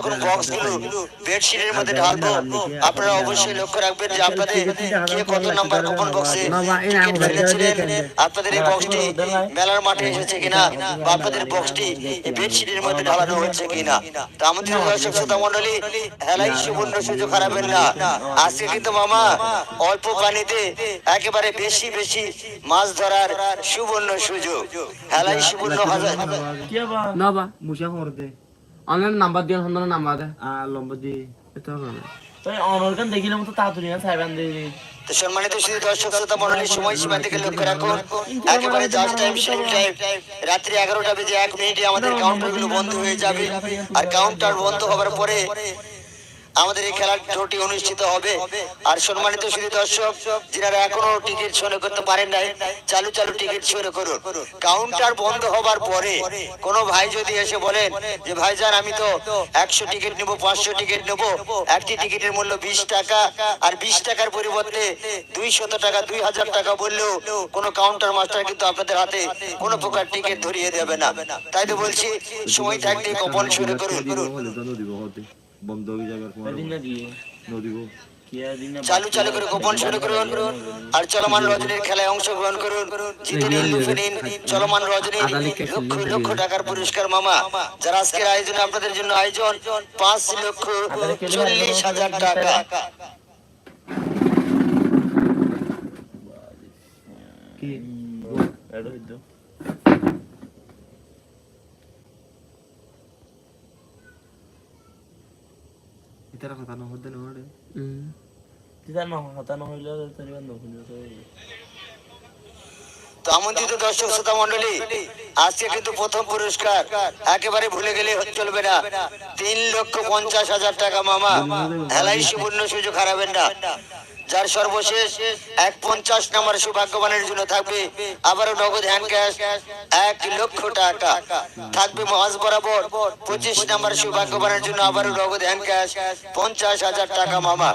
যখন বক্সগুলো বেডশিটের মধ্যে ঢালবো আপনারা অবশ্যই লক্ষ্য রাখবেন যে আপনাদের কে কত নাম্বার কুপন বক্সে টিকিট ফেলেছিলেন আপনাদের এই বক্সটি মেলার মাঠে এসেছে কিনা বা আপনাদের বক্সটি বেডশিটের মধ্যে ঢালানো হচ্ছে কিনা তো আমাদের দর্শক শ্রোতা মন্ডলী হেলাই সুবর্ণ সুযোগ হারাবেন না আজকে কিন্তু মামা অল্প পানিতে একেবারে বেশি বেশি মাছ ধরার সুবর্ণ সুযোগ হেলাই সুবর্ণ হাজার অনলাইন নাম্বার দিও সন্ধানের নাম্বার দে। আর লম্বা দি এটা হবে। তাই অনলাইন দেখিলে তো তাড়াতাড়ি না সাইবান তো সম্মানিত শ্রী দর্শক শ্রোতা মন্ডলী সময় সীমা থেকে লক্ষ্য রাখুন। একেবারে জাস্ট টাইম সেম টাইম রাত্রি এগারোটা বেজে এক মিনিটে আমাদের কাউন্টারগুলো বন্ধ হয়ে যাবে। আর কাউন্টার বন্ধ হওয়ার পরে আমাদের এই খেলার ড্রটি অনুষ্ঠিত হবে। আর সম্মানিত শুধু দর্শক, যারা এখনও টিকিট শোনে করতে পারেন নাই, চালু চালু টিকিট শোনে করুন। কাউন্টার বন্ধ হবার পরে কোন ভাই যদি এসে বলেন যে ভাইজান আমি তো একশো টিকিট নেব, পাঁচশো টিকিট নেব, একটি টিকিটের মূল্য বিশ টাকা, আর বিশ টাকার পরিবর্তে দুই শত টাকা দুই হাজার টাকা বললেও কোনো কাউন্টার মাস্টার কিন্তু আপনাদের হাতে কোনো প্রকার টিকিট ধরিয়ে দেবে না। তাই তো বলছি, সময় থাকতে কপন শুরু করুন। বন্ধ হয়ে যাবে চালু চালু করে গোপন শুরু করুন। আর চলমান রজনীর খেলায় অংশগ্রহণ করুন। জিতে নিন লুফে নিন। চলমান রজনীর লক্ষ লক্ষ টাকার পুরস্কার মামা যারা আজকের আয়োজনে আপনাদের জন্য আয়োজন। পাঁচ লক্ষ চল্লিশ হাজার টাকা। কি? এডো কথা না হতে না হুম তিতার নহ কথা না হইল তারি বন্ধ হইল তো তো আমন্ত্রিত দর্শক শ্রোতা মন্ডলী আজকে কিন্তু প্রথম পুরস্কার। একেবারে ভুলে গেলে চলবে না। তিন লক্ষ পঞ্চাশ হাজার টাকা মামা। হেলাই সুবর্ণ সুযোগ হারাবেন না। যার সর্বশেষ এক পঞ্চাশ নাম্বার সৌভাগ্যবানের জন্য থাকবে আবারও নগদ হ্যান্ড ক্যাশ এক লক্ষ টাকা। থাকবে মাস বরাবর পঁচিশ নম্বর সৌভাগ্যবানের জন্য আবারও নগদ হ্যান্ড ক্যাশ পঞ্চাশ হাজার টাকা মামা।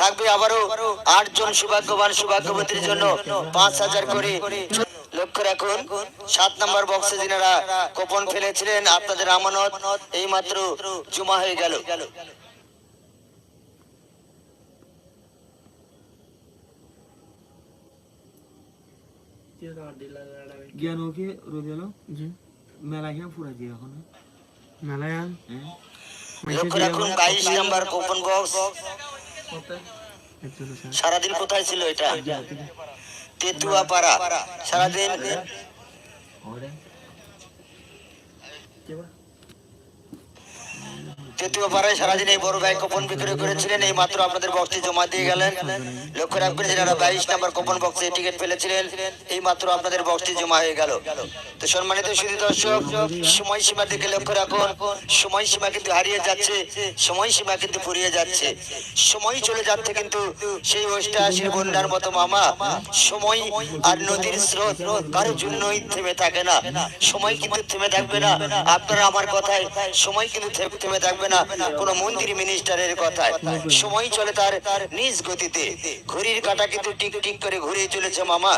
থাকবে আবারও আটজন সৌভাগ্যবান সৌভাগ্যবতীর জন্য পাঁচ হাজার করে। লক্ষ্য রাখুন, সাত নম্বর বক্সে যিনারা কোপন ফেলেছিলেন, আপনাদের আমানত এই মাত্র জমা হয়ে গেল। জ্ঞান ওকে রবিল জি। মেলা ফুরা দিয়ে এখন। মেলায়ান হ্যাঁ। লক্ষ্য রাখুন বাইশ নম্বর কোপন বক্স সারাদিন কোথায় ছিল এটা? তেতুয়া পাড়া সারাদিন ওরে কি বা তেতুয়া পাড়ায় সারাদিন এই বড় ভাই কোপন বিক্রি করেছিলেন এই মাত্র আপনাদের বক্সটি জমা দিয়ে গেলেন। লক্ষ্য রাখবেন যারা বাইশ নম্বর কোপন বক্সে টিকিট ফেলেছিলেন এই মাত্র আপনাদের জমা হয়ে গেল। তো সম্মানিত শুধু দর্শক, সময়সীমার দিকে লক্ষ্য রাখুন। সময় সীমা কিন্তু হারিয়ে যাচ্ছে সময় সীমা কিন্তু ফুরিয়ে যাচ্ছে। সময় চলে যাচ্ছে কিন্তু সেই অষ্টাশির বন্যার মতো মামা। সময় আর নদীর স্রোত কারোর জন্যই থেমে থাকে না। সময় কিন্তু থেমে থাকবে না। আপনারা আমার কথায় সময় কিন্তু থেমে থাকবে না। কোন মন্দির মিনিস্টারের কথায়। সময় চলে তার নিজ গতিতে। ঘড়ির কাঁটা কিন্তু টিক টিক করে ঘুরে চলেছে মামা।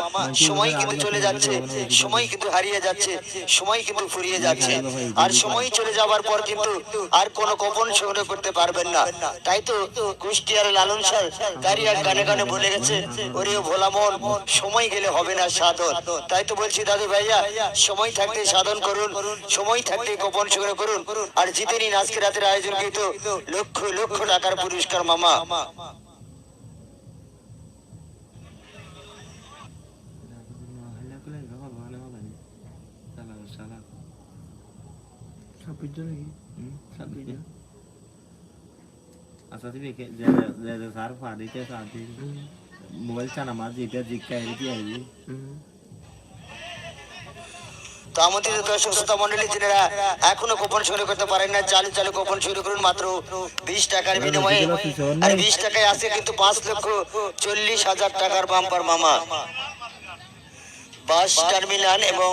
সময় কিন্তু চলে যাচ্ছে। সময় কিন্তু হারিয়ে যাচ্ছে। সময় কিন্তু ফুরিয়ে যাচ্ছে। আর সময় চলে যাওয়ার পর কিন্তু আর কোনো কপন সংগ্রহ করতে পারবেন না। তাই তো কুষ্টিয়ার লালন স্যার গাড়িয়ার গানে গানে বলে গেছে। ওরে ভোলা মন, সময় গেলে হবে না সাধন। তাই তো বলছি, দাদু ভাইয়া, সময় থাকতে সাধন করুন, সময় থাকতে গোপন সংগ্রহ করুন। আর জিতে নিন আজকে রাতের আয়োজন। কিন্তু লক্ষ লক্ষ টাকার পুরস্কার, মামা। হালা কলে বাবা ভালো হবে সালা সালা ছাব্বিশ জন নাকি হুম ছাব্বিশ জন আচ্ছা তো দর্শক শ্রোতা মন্ডলী যারা এখনও সংগ্রহ করতে পারেন না। চালু চালু শুরু করুন মাত্র বিশ টাকার বিনিময়ে। আর বিশ টাকায় আছে কিন্তু পাঁচ লক্ষ চল্লিশ হাজার টাকার বাম্পার মামা। বাস টার্মিনাল এবং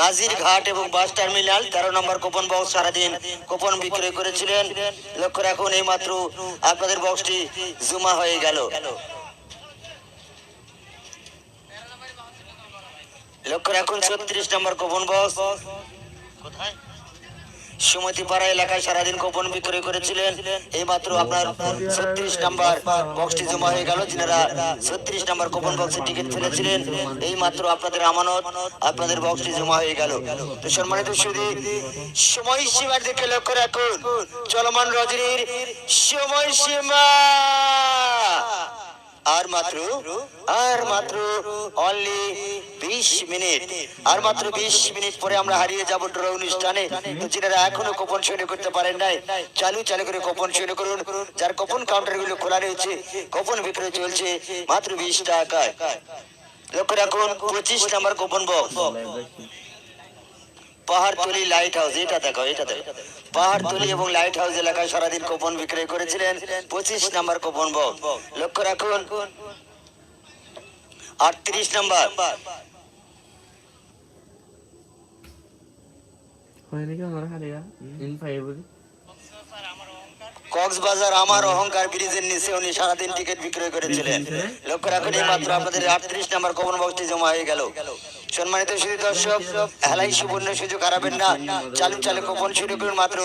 নাজির ঘাট এবং বাস টার্মিনাল তেরো নম্বর কোপন বক্স সারাদিন কোপন বিক্রয় করেছিলেন। লক্ষ্য রাখুন এই মাত্র আপনাদের বক্সটি জমা হয়ে গেল। লক্ষ্য রাখুন, ছত্রিশ নম্বর কোপন বক্স কোথায়? সুমতিপাড়া এলাকায় সারাদিন কোপন বিক্রয় করেছিলেন। এই মাত্র আপনার ছত্রিশ নাম্বার বক্সটি জমা হয়ে গেল। যিনারা ছত্রিশ নাম্বার কোপন বক্সে টিকিট ফেলেছিলেন এই মাত্র আপনাদের আমানত, আপনাদের বক্সটি জমা হয়ে গেল। তো সম্মানিত সুদী সময় সীমার দিকে লক্ষ্য রাখুন। চলমান রজনীর সময় সীমা। আর মাত্র আর মাত্র অনলি বিশ মিনিট। আর মাত্র বিশ মিনিট পরে আমরা হারিয়ে যাব ড্র অনুষ্ঠানে যারা এখনও কোপন সৈন্য করতে পারেন নাই। চালু চালু করে কোপন সৈন্য করুন। যার কোপন কাউন্টারগুলো খোলা রয়েছে কোপন বিক্রয় চলছে মাত্র বিশ টাকায়। লক্ষ্য রাখুন, পঁচিশ number coupon box Pahartali light house এটা দেখো এটা দেখো। পাহাড়তলি এবং লাইট হাউস এলাকায় সারাদিন কোপন বিক্রয় করেছিলেন পঁচিশ নাম্বার কোপন বক্স লক্ষ্য রাখুন আটত্রিশ নাম্বার। হয় নাকি আমার হারিয়া? ইন ফাইভ কক্সবাজার আমার অহংকার ব্রিজের নিচে উনি সারাদিন টিকিট বিক্রয় করেছিলেন। লক্ষ্য রাখুন এই মাত্র আপনাদের আটত্রিশ নাম্বার কোপন বক্সটি জমা হয়ে গেল। সম্মানিত সুদী দর্শক হেলাই সুবর্ণ সুযোগ হারাবেন না। চালু চালু কোপন শুরু করুন মাত্র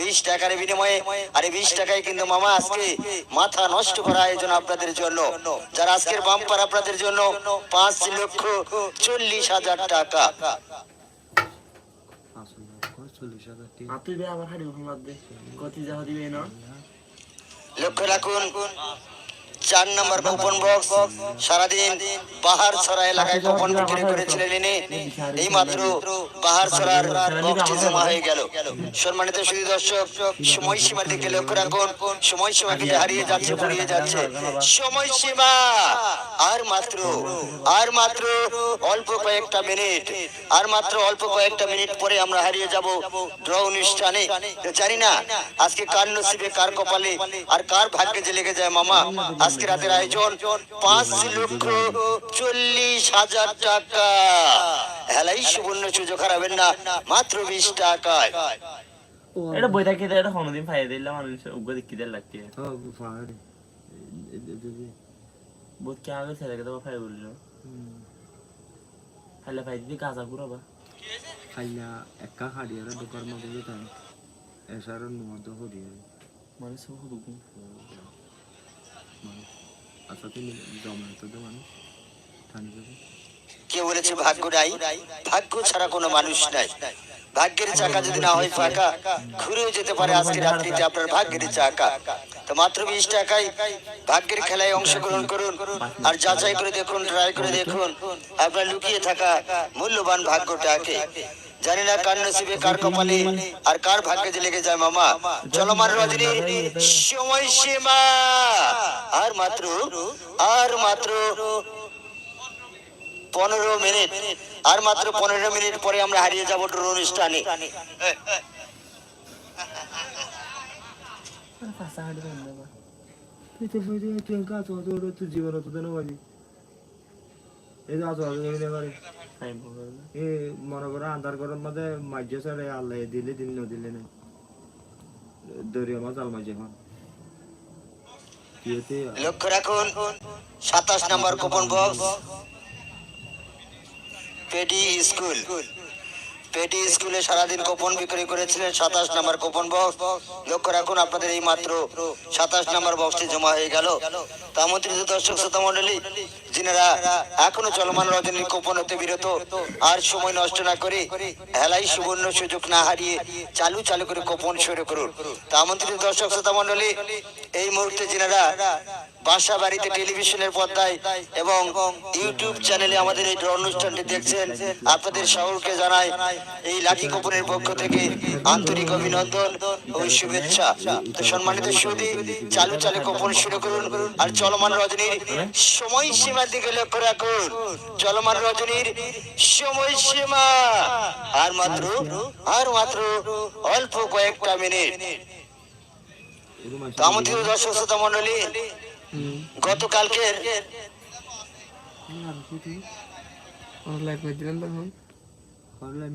বিশ টাকার বিনিময়ে। আর এই বিশ টাকায় কিন্তু মামা আজকে মাথা নষ্ট করা আয়োজন আপনাদের জন্য। যারা আজকের বাম্পার আপনাদের জন্য পাঁচ লক্ষ চল্লিশ হাজার টাকা। আর তুই দে আমার হাড়ি ওখান দে কতি যাওয়া দিবে না। লক্ষ্য রাখুন। চার নম্বর কুপন বক্স। সারাদিন পাহাড় ছড়া এলাকায় কুপন বিক্রি করেছিলেন ইনি। এই মাত্র পাহাড় ছড়ার বক্সটি জমা হয়ে গেল। সম্মানিত সুদী দর্শক সময় সীমার দিকে লক্ষ্য রাখুন। সময় সীমা কিন্তু হারিয়ে যাচ্ছে ফুরিয়ে যাচ্ছে। সময় সীমা আর মাত্র আর মাত্র অল্প কয়েকটা মিনিট, আর মাত্র অল্প কয়েকটা মিনিট পরে আমরা হারিয়ে যাব ড্র অনুষ্ঠানে জানি না, আজকে কার নসিবে, কার কপালে, আর কার ভাগ্যে যে লেগে যায় মামা? আজকে রাতের আয়োজন পাঁচ লক্ষ চল্লিশ হাজার টাকা। হেলাই সুবর্ণ সুযোগ হারাবেন না মাত্র বিশ টাকায়। এটা বই থাকি এটা কোনোদিন ফাইয়া দিলাম মানুষ উগ্র দেখি দিল লাগছে বহুত কে আগে ছেলেকে তো ফাই বলল। খাইলে ফাই দিদি কাঁচা একা হাড়িয়ারা দোকান মতো যেতাম। এসারও মতো হরিয়ার মানে সব কে বলেছে ভাগ্য নাই? ভাগ্য ছাড়া কোনো মানুষ নাই। ভাগ্যের চাকা যদি না হয় ফাঁকা, ঘুরেও যেতে পারে আজকে রাত্রিতে আপনার ভাগ্যের চাকা। তো মাত্র বিশ টাকায় ভাগ্যের খেলায় অংশগ্রহণ করুন আর যাচাই করে দেখুন ট্রাই করে দেখুন। আপনার লুকিয়ে থাকা মূল্যবান ভাগ্যটাকে। জানি না কার নসিবে কার কপালে আর কার ভাগ্যে যে লেগে যায় মামা। চলমান রজনীর সময় সীমা। আর মাত্র আর মাত্র পনেরো মিনিট। আর মাত্র পনেরো মিনিট পরে আমরা হারিয়ে যাব ড্রোন অনুষ্ঠানে তো জীবন হতো না বাড়ি? এই যে আজ মনে করো আন্ধার করার মধ্যে মাঝে আল্লাহ দিলে দিলে দরিয়া মাছ, আল মাঝে লক্ষ্য রাখুন, সাতাশ number coupon box Peddy school. Peddy স্কুলে সারাদিন কুপন বিক্রি করেছিলেন সাতাশ নাম্বার কুপন বক্স। লক্ষ্য রাখুন, আপনাদের এই মাত্র সাতাশ নাম্বার বক্সটি জমা হয়ে গেল। তা আমন্ত্রিত দর্শক, শ্রোতা মন্ডলী যিনারা এখনও চলমান রজনীর কুপন হতে বিরত, আর সময় নষ্ট না করে হেলাই সুবর্ণ সুযোগ না হারিয়ে চালু চালু করে কুপন শুরু করুন। তা আমন্ত্রিত দর্শক, শ্রোতা মন্ডলী এই মুহূর্তে যিনারা বাসা বাড়িতে টেলিভিশনের পর্দায় এবং ইউটিউব চ্যানেলে আমাদের এই অনুষ্ঠানটি দেখছেন। আপনাদের সকলকে জানাই এই লাঠি কপুরের পক্ষ থেকে আন্তরিক অভিনন্দন ও শুভেচ্ছা। সম্মানিত সুদী চালু চালু কপন শুরু করুন আর চলমান রজনীর সময় সীমার দিকে লক্ষ্য রাখুন। চলমান রজনীর সময় সীমা আর মাত্র আর মাত্র অল্প কয়েকটা মিনিট। আমাদের দর্শক, শ্রোতা মন্ডলী গতকালকের লাইট মেরে দিলেন তখন? অনলাইন